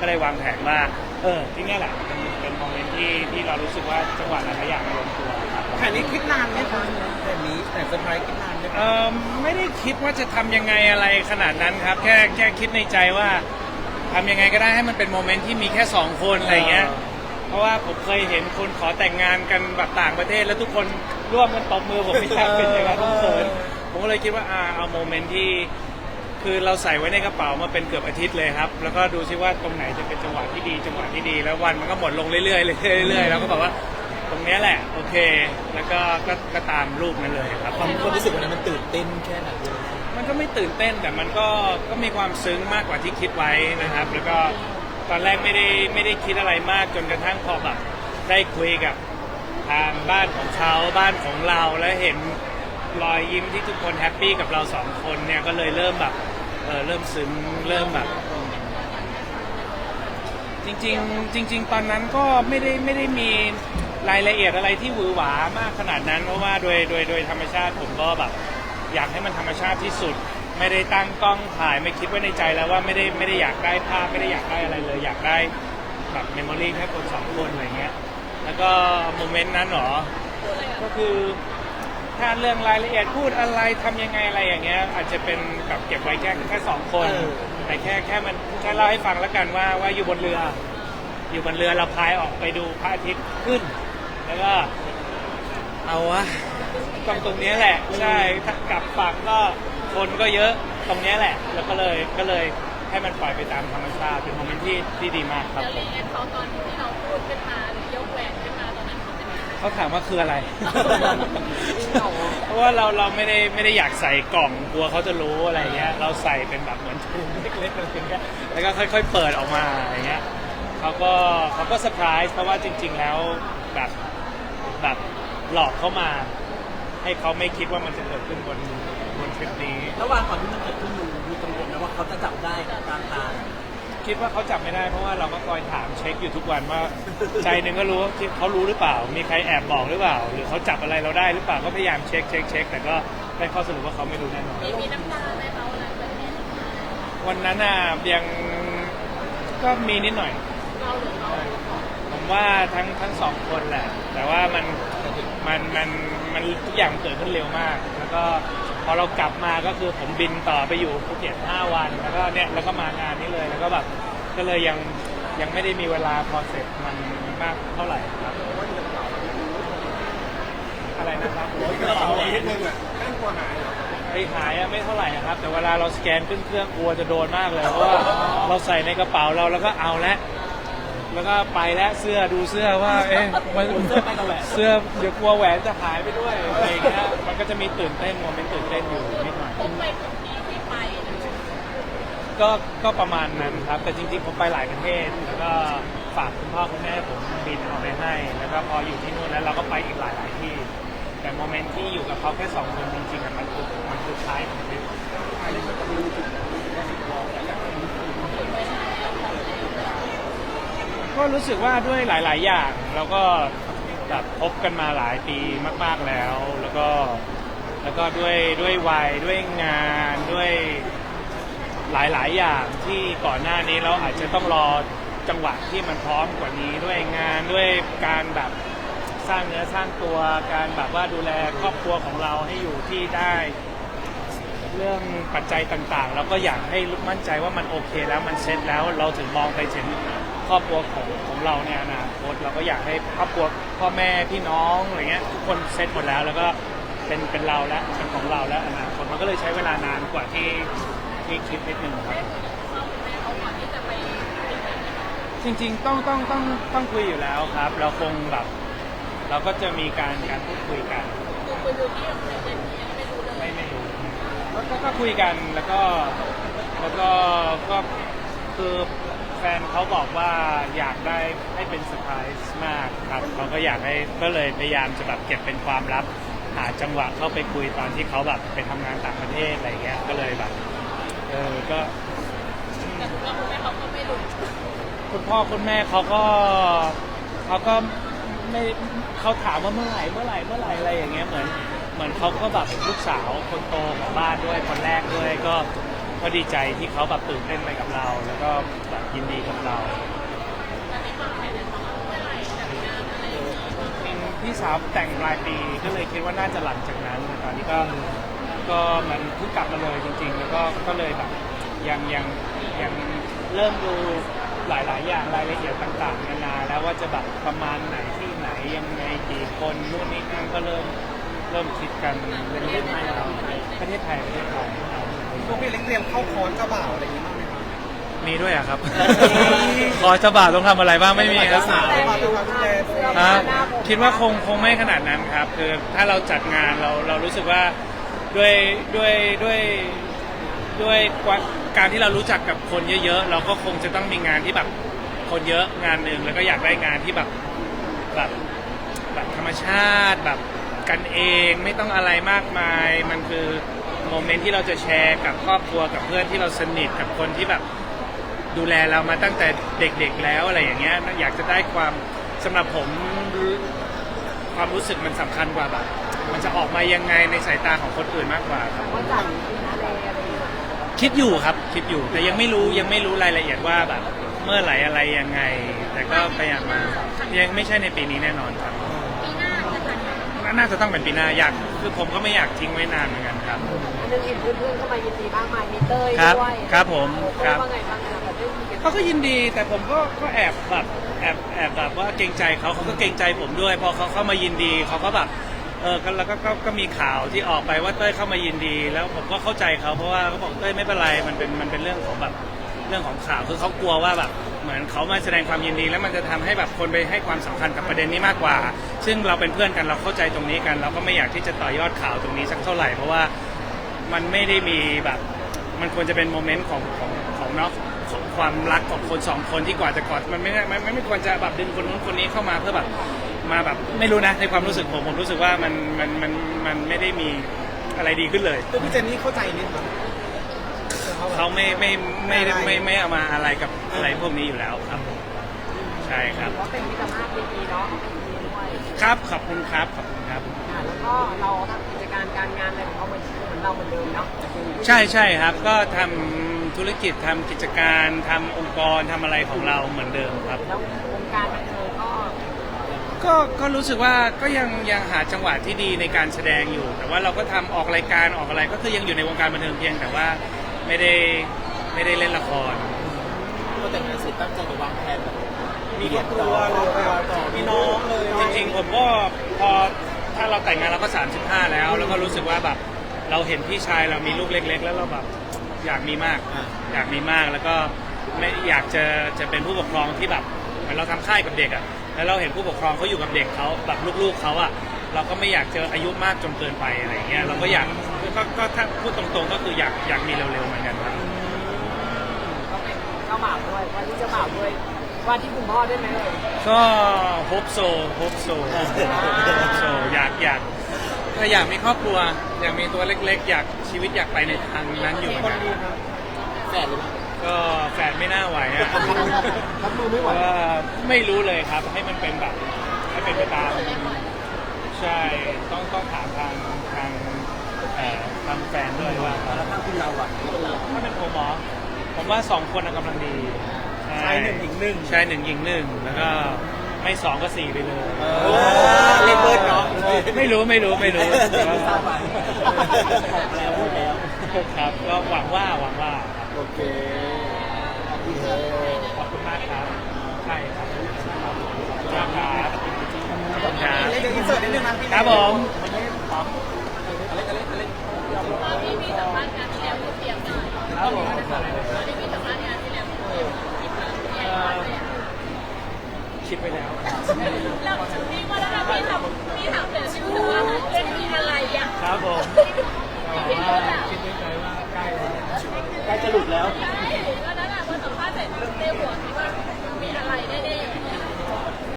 ก็เลยวางแผนว่า เออ ที่เนี่ยแหละเป็นเป็นโมเมนต์ที่ที่เรารู้สึกว่าจังหวะหลายๆอย่างมันลงตัวครับ แผนนี้คิดนานไหมคะแต่นี้แต่เซอร์ไพรส์คิดนานไหมเออไม่ได้คิดว่าจะทำยังไงอะไรขนาดนั้นครับ แค่แค่คิดในใจว่าทำยังไงก็ได้ให้มันเป็นโมเมนต์ที่มีแค่สองคนอะไรเงี้ยเพราะว่าผมเคยเห็นคนขอแต่งงานกันแบบต่างประเทศ แล้วทุกคนร่วมกันตบมือผมไม่อยากเป็นอย่างนั้นผมเขินผมก็เลยคิดว่าอ่าเอาโมเมนต์ที่ คือเราใส่ไว้ในกระเป๋ามาเป็นเกือบอาทิตย์เลยครับ แล้วก็ดูซิว่าตรงไหนจะเป็นจังหวะที่ดีจังหวะที่ดี แล้ววันมันก็หมดลงเรื่อยๆเรื่อยๆเรื่อยๆแล้วก็แบบว่าตรงเนี้ยแหละโอเค แล้วก็ก็ก็ตามรูปนั้นเลยครับ ความความรู้สึกวันนั้นมันตื่นเต้นแค่ไหนเลยมันก็ไม่ตื่นเต้นแต่มันก็ก็มีความซึ้งมากกว่าที่คิดไว้นะครับ แล้วก็ตอนแรกไม่ได้ไม่ได้คิดอะไรมากจนกระทั่งพอแบบได้คุยกับทางบ้านของเขาบ้านของเราแล้วเห็น รอยยิ้มที่ทุกคนแฮปปี้กับเราสองคนเนี่ยก็เลยเริ่มแบบเออเริ่มซึ้งเริ่มแบบ จริงๆ จริง ๆ ตอนนั้นก็ไม่ได้ไม่ได้มีรายละเอียดอะไรที่หวือหวามากขนาดนั้น เพราะว่าโดยโดยโดยธรรมชาติผมก็แบบ อยากให้มันธรรมชาติที่สุด ไม่ได้ตั้งกล้องถ่ายไม่คิดไว้ในใจแล้วว่าไม่ได้ไม่ได้อยากได้ภาพไม่ได้อยากได้อะไรเลย อยากได้แบบเมมโมรี่แค่คนสองคนอะไรเงี้ยแล้วก็โมเมนต์นั้นหรอก็คือ ถ้าเรื่องรายละเอียดพูดอะไรทำยังไงอะไรอย่างเงี้ย อาจจะเป็นแบบเก็บไว้แค่แค่สองคนแต่แค่แค่มันแค่เล่าให้ฟังแล้วกันว่าว่าอยู่บนเรือ อยู่บนเรือเราพายออกไปดูพระอาทิตย์ขึ้น แล้วก็เอาวะ ตรงตรงเนี้ยแหละใช่ถ้ากลับฝั่งก็คนก็เยอะตรงเนี้ยแหละ แล้วก็เลยก็เลยให้มันปล่อยไปตามธรรมชาติเป็นโมเมนต์ที่ที่ดีมากครับแล้วผรีม แอคเขาตอนที่เราพูดขึ้นมาหรือยกแหวนขึ้นมาตอนนั้น เขาเป็นยังไงเขาถามว่าคืออะไร เพราะว่าเราเราไม่ได้ไม่ได้อยากใส่กล่องกลัวเขาจะรู้อะไรเงี้ย เราใส่เป็นแบบเหมือนถุงเล็กๆอะไรอย่างเงี้ยแล้วก็ค่อย ๆ เปิดออกมาอะไรเงี้ยเขาก็เขาก็เซอร์ไพรส์เพราะว่าจริง ๆ แล้วแบบแบบหลอกเขามา ให้เขาไม่คิดว่ามันจะเกิดขึ้นบนบนทริปนี้ ระหว่างก่อนที่มันเกิดขึ้นดูมีกังวลนะว่าเขาจะจับได้กลางทาง คิดว่าเขาจับไม่ได้เพราะว่าเราก็คอยถามเช็คอยู่ทุกวันว่าใจหนึ่งก็รู้ว่าเขารู้หรือเปล่า มีใครแอบบอกหรือเปล่า หรือเขาจับอะไรเราได้หรือเปล่าก็พยายามเช็คเช็คเช็คแต่ก็ได้ข้อสรุปว่าเขาไม่รู้แน่นอนมีมีน้ำตาไหมเขาอะไรแบบนี้วันนั้นอะยังก็มีนิดหน่อย เราหรือเขาผมว่าทั้งทั้งสองคนแหละ แต่ว่ามันมันมัน มันทุกอย่างมันเกิดขึ้นเร็วมาก แล้วก็พอเรากลับมาก็คือผมบินต่อไปอยู่ภูเก็ต5วัน แล้วก็เนี่ยแล้วก็มางานนี้เลย แล้วก็แบบก็เลยยังยังไม่ได้มีเวลาพอเสร็จมันมากเท่าไหร่ครับอะไรนะครับกระเป๋านิดนึงอะไม่กลัวหายหรอไอ้หายอะไม่เท่าไหร่อะครับ แต่เวลาเราสแกนขึ้นเครื่องกลัวจะโดนมากเลยเพราะว่าเราใส่ในกระเป๋าเราแล้วก็เอาแล้ว แล้วก็ไปแล้วเสื้อดูเสื้อว่า เอ๊ะมันเสื้อไปกับแหวนเสื้อเดี๋ยวกลัวแหวนจะหายไปด้วยอะไรอย่างเงี้ยมันก็จะมีตื่นเต้นโมเมนต์ตื่นเต้นอยู่นิดหน่อยพกไปทุกที่ที่ไปนะก็ก็ประมาณนั้นครับ แต่จริงๆผมไปหลายประเทศ แล้วก็ฝากคุณพ่อคุณแม่ผมบินเอาไปให้ แล้วก็พออยู่ที่นู่นแล้วเราก็ไปอีกหลายหลายๆที่ แต่โมเมนต์ที่อยู่กับเขาแค่สองคนจริงๆอะมันคือมันคือท้ายของทริป ก็รู้สึกว่าด้วยหลาย ๆ อย่างเราก็แบบพบกันมาหลายปีมาก ๆ แล้ว แล้วก็แล้วก็ด้วยด้วยวัยด้วยงานด้วยหลาย ๆ อย่างที่ก่อนหน้านี้เราอาจจะต้องรอจังหวะที่มันพร้อมกว่านี้ด้วยงานด้วยการแบบสร้างเนื้อสร้างตัวการแบบว่าดูแลครอบครัวของเราให้อยู่ที่ได้ เรื่องปัจจัยต่างๆ เราก็อยากให้มั่นใจว่ามันโอเคแล้วมันเซ็ตแล้วเราถึงมองไปถึง ครอบครัวของของเราในอนาคตเราก็อยากให้ครอบครัวพ่อแม่พี่น้องอะไรเงี้ยทุกคนเซ็ตหมดแล้ว แล้วก็เป็นเป็นเราแล้วเป็นของเราแล้วอนาคตมันก็เลยใช้เวลานานกว่าที่ที่คิดนิดนึงครับจริง ๆ ต้องต้องต้องต้องคุยอยู่แล้วครับ เราคงแบบ เราก็จะมีการการพูดคุยกันคุยดูที่ไม่รู้เลยไม่ไม่รู้ก็ก็คุยกันแล้วก็แล้วก็ก็คือ แฟนเขาบอกว่าอยากได้ให้เป็นเซอร์ไพรส์มากครับเขาก็อยากให้ก็เลยพยายามจะแบบเก็บเป็นความลับ หาจังหวะเข้าไปคุยตอนที่เขาแบบไปทำงานต่างประเทศอะไรเงี้ยก็เลยแบบเออก็แต่คุณพ่อคุณแม่เขาก็ไม่รู้คุณพ่อคุณแม่เขาก็เขาก็ไม่เขาถามว่าเมื่อไหร่เมื่อไหร่เมื่อไหร่อะไรอย่างเงี้ยเหมือนเหมือนเขาก็แบบลูกสาวคนโตของบ้านด้วยคนแรกด้วยก็ก็ดีใจที่เขาแบบตื่นเต้นไปกับเรา แล้วก็ ยินดีกับเราพี่สาวแต่งปลายปีก็เลยคิดว่าน่าจะหลังจากนั้นตอนนี้ก็ก็มันเพิ่งกลับมาเลยจริง ๆ แล้วก็ก็เลยแบบยังยังยังเริ่มดูหลายๆ อย่างรายละเอียดต่างๆนานาแล้วว่าจะแบบประมาณไหนที่ไหนยังไงกี่คนนู่นนี่นั่นก็เริ่มเริ่มคิดกันเป็นประเทศไทยเราประเทศไทยประเทศไทยพวกพี่เล็กเตรียมเข้าคอร์สเจ้าบ่าวอะไรอย่างเงี้บ้างไห มครับมีด้วยอะครับ ขอเจ้าบ่าวต้องทำอะไรบ้างไม่มีครับเจ้าบ่าวต้องทำอะไรครับคิดว่าคงคงไม่ขนาดนั้นครับ คือถ้าเราจัดงานเราเรารู้สึกว่าด้วยด้วยด้วยด้วยการที่เรารู้จักกับคนเยอะๆ เราก็คงจะต้องมีงานที่แบบคนเยอะงานหนึ่งแล้วก็อยากได้งานที่แบบแบบแบบธรรมชาติแบบกันเองไม่ต้องอะไรมากมาย มันคือโมเมนต์ที่เราจะแชร์กับครอบครัวกับเพื่อนที่เราสนิทกับคนที่แบบ ดูแลเรามาตั้งแต่เด็กๆแล้วอะไรอย่างเงี้ยอยากจะได้ความสำหรับผมความรู้สึกมันสำคัญกว่าแบบมันจะออกมายังไงในสายตาของคนอื่นมากกว่าครับว่าจัดคิดอยู่ครับคิดอยู่แต่ยังไม่รู้ยังไม่รู้รายละเอียดว่าแบบ เมื่อไหร่อะไรยังไง แต่ก็พยายามมายังไม่ใช่ในปีนี้แน่นอนครับ ปีหน้าจะจัดงา นน่าจะต้องเป็นปีหน้าอยากคือผมก็ไม่อยากทิ้งไว้นานเหมือนกันครับ อันนึงเห็นเพื่อนๆเข้ามายินดีมากมายมีเต้ยครับด้วยครับผมโอ้โหครับ ว่าไงบ้างเนี่ยแบบได้คุยกันเขาก็ยินดีแต่ผมก็ก็แอบแบบแอบแอบแบบว่าเกรงใจเขาเขาก็เกรงใจผมด้วย พอเขาเข้ามายินดีเขาก็แบบเออก็แล้วก็ก็ก็มีข่าวที่ออกไปว่าเต้ยเข้ามายินดี แล้วผมก็เข้าใจเขาเพราะว่าเขาบอกเต้ยไม่เป็นไรมันเป็นมันเป็นเรื่องของแบบเรื่องของข่าวคือเขากลัวว่าแบบ เหมือนเขามาแสดงความยินดี แล้วมันจะทำให้แบบคนไปให้ความสำคัญกับประเด็นนี้มากกว่า ซึ่งเราเป็นเพื่อนกันเราเข้าใจตรงนี้กัน เราก็ไม่อยากที่จะต่อยอดข่าวตรงนี้สักเท่าไหร่เพราะว่ามันไม่ได้มีแบบ มันควรจะเป็นโมเมนต์ของของของเนาะของความรักของคนสองคนที่กว่าจะกอดมันไม่มันมันไม่ควรจะแบบดึงคนนู้นคนนี้เข้ามาเพื่อแบบมาแบบไม่รู้นะในความรู้สึกผมผมรู้สึกว่ามันมันมันมันไม่ได้มีอะไรดีขึ้นเลย ตัวพี่เจนนี่เข้าใจไหมครับ เขาไม่ไม่ไม่ได้ไม่ไม่เอามาอะไรกับอะไรพวกนี้อยู่แล้วครับผมใช่ครับว่าเป็นมิตรภาพดีๆเนาะเป็นดีด้วยครับขอบคุณครับขอบคุณครับค่ะแล้วก็เราทำกิจการการงานอะไรของเขาเหมือนเหมือนเราเหมือนเดิมเนาะใช่ใช่ครับ ก็ทำธุรกิจทำกิจการทำองค์กรทำอะไรของเราเหมือนเดิมครับ แล้ววงการบันเทิงก็ก็ก็รู้สึกว่าก็ยังยังหาจังหวะที่ดีในการแสดงอยู่ แต่ว่าเราก็ทำออกรายการออกอะไรก็คือยังอยู่ในวงการบันเทิงเพียงแต่ว่า ไม่ได้ไม่ได้เล่นละคร พอแต่งงานเสร็จตั้งใจจะวางแผนแบบมีครอบครัวเลยต่อมีน้องเลยจริงๆผมก็พอถ้าเราแต่งงานเราก็ 35 แล้ว แล้วก็รู้สึกว่าแบบเราเห็นพี่ชายเรามีลูกเล็ก ๆ แล้วเราแบบอยากมีมาก อยากมีมากแล้วก็ไม่อยากจะจะเป็นผู้ปกครองที่แบบเหมือนเราทำค่ายกับเด็กอะแล้วเราเห็นผู้ปกครองเขาอยู่กับเด็กเขาแบบลูกๆเขาอะเราก็ไม่อยากเจออายุมากจนเกินไปอะไรเงี้ยเราก็อยาก ก็ก็ถ้าพูดตรงๆก็คืออยากอยากมีเร็วๆเหมือนกันครับ ก็เป็นเจ้าบ่าวด้วยวันที่เจ้าบ่าวด้วยวันที่คุณพ่อด้วยไหมเอ่ยก็โฮปโซโฮปโซโฮปโซอยากอยากก็อยากมีครอบครัว อยากมีตัวเล็กๆ อยากชีวิตอยากไปในทางนั้นอยู่เหมือนกันแฝดเลยมั้ยก็แฟนไม่น่าไหวอะรับมือไม่ไหวว่าไม่รู้เลยครับ ให้มันเป็นแบบให้เป็นไปตามใช่ต้องต้องถามทางทางเอ่อทาง แฟนด้วยว่าแล้วทางคุณเราอะถ้าเป็นผมหมอผมว่าสองคนน่ะกำลังดีใชายหนึ่งหญิงหนึ่งชายหนึ่งหญิงหนึ่งแล้วก็ไม่สองก็สี่ไปเลยเล่นเบิร์ดเนาะไม่รู้ไม่รู้ไม่รู้แต่ว่าทราบไปบอกแล้วพูดแล้วครับก็หวังว่าหวังว่าครับโอเคขอบคุณมากครับใช่ครับขอบคุณมากครับขอบคุณครับเล่นเดี๋ยวอินเสิร์ตนิดนึงนะครับพี่ครับผม คิดไปแล้ว เราพี่ว่าแล้วพี่ทำพี่ถามเลยชื่อว่าเล่นมีอะไรอะครับผมแต่ว่าคิดไว้ใจว่าใกล้แล้ใกล้จะหลุดแล้ว